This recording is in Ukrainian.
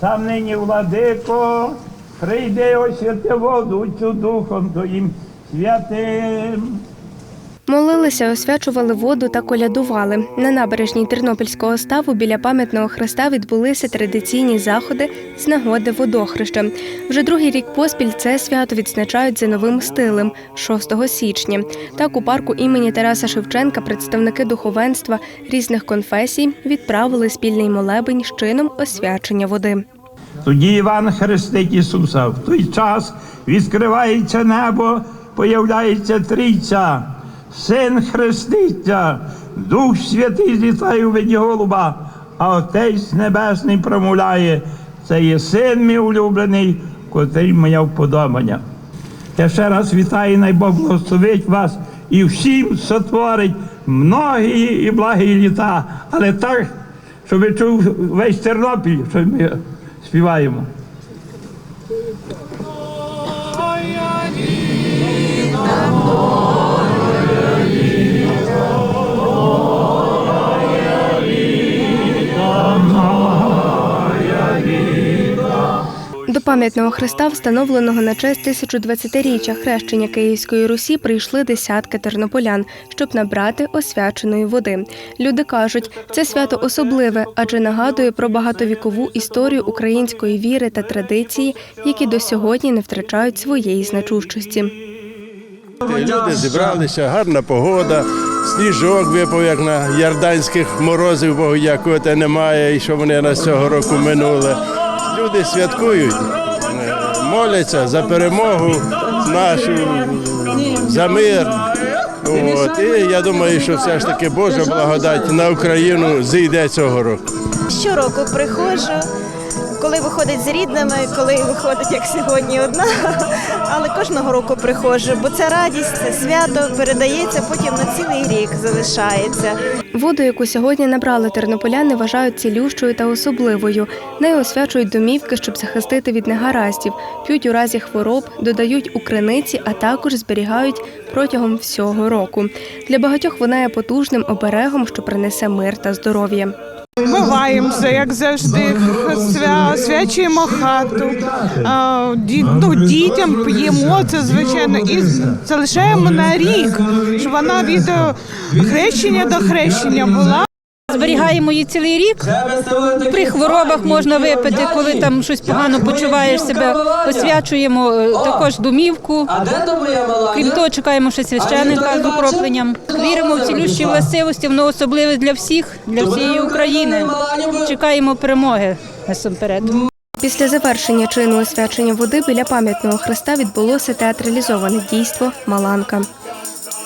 Сам нині, владико, прийди освяти воду цю духом твоїм святим. Молилися, освячували воду та колядували. На набережній Тернопільського ставу біля пам'ятного хреста відбулися традиційні заходи з нагоди водохреща. Вже другий рік поспіль це свято відзначають за новим стилем 6 січня. Так у парку імені Тараса Шевченка представники духовенства різних конфесій відправили спільний молебень з чином освячення води. Тоді Іван хрестить Ісуса. В той час відкривається небо, появляється трійця. Син хреститься, Дух Святий злітає у виді голуба, а Отець Небесний промовляє. Це є син мій улюблений, котрий моя вподобання. Я ще раз вітаю, най Бог благословить вас і всім сотворить многі і благі літа, але так, щоб ви чув весь Тернопіль, що ми співаємо. До пам'ятного хреста, встановленого на честь 1020-річчя хрещення Київської Русі, прийшли десятки тернополян, щоб набрати освяченої води. Люди кажуть, це свято особливе, адже нагадує про багатовікову історію української віри та традиції, які до сьогодні не втрачають своєї значущості. Люди зібралися, гарна погода, сніжок випав, як на ярданських морозів, Богу дякувати немає, і що вони нас цього року минули. Люди святкують, моляться за перемогу нашу, за мир. От. І я думаю, що все ж таки Божа благодать на Україну зійде цього року. Щороку приходжу, коли виходить з рідними, коли виходить як сьогодні одна, але кожного року приходжу, бо це радість, це свято передається, потім на цілий рік залишається. Воду, яку сьогодні набрали тернополяни, вважають цілющою та особливою. Нею освячують домівки, щоб захистити від негараздів, п'ють у разі хвороб, додають у криниці, а також зберігають протягом всього року. Для багатьох вона є потужним оберегом, що принесе мир та здоров'я. Вмиваємося, як завжди, свя, свячуємо хату, а, ді, ну, дітям п'ємо це, звичайно, і залишаємо на рік, щоб вона від хрещення до хрещення була. Зберігаємо її цілий рік. При хворобах можна випити, коли там щось погано почуваєш себе. Освячуємо е, також домівку. Крім того, чекаємо ще священника з окропленням. Віримо в цілющі властивості, воно особливе для всіх, для всієї України. Чекаємо перемоги насамперед. Після завершення чину освячення води біля пам'ятного хреста відбулося театралізоване дійство Маланка.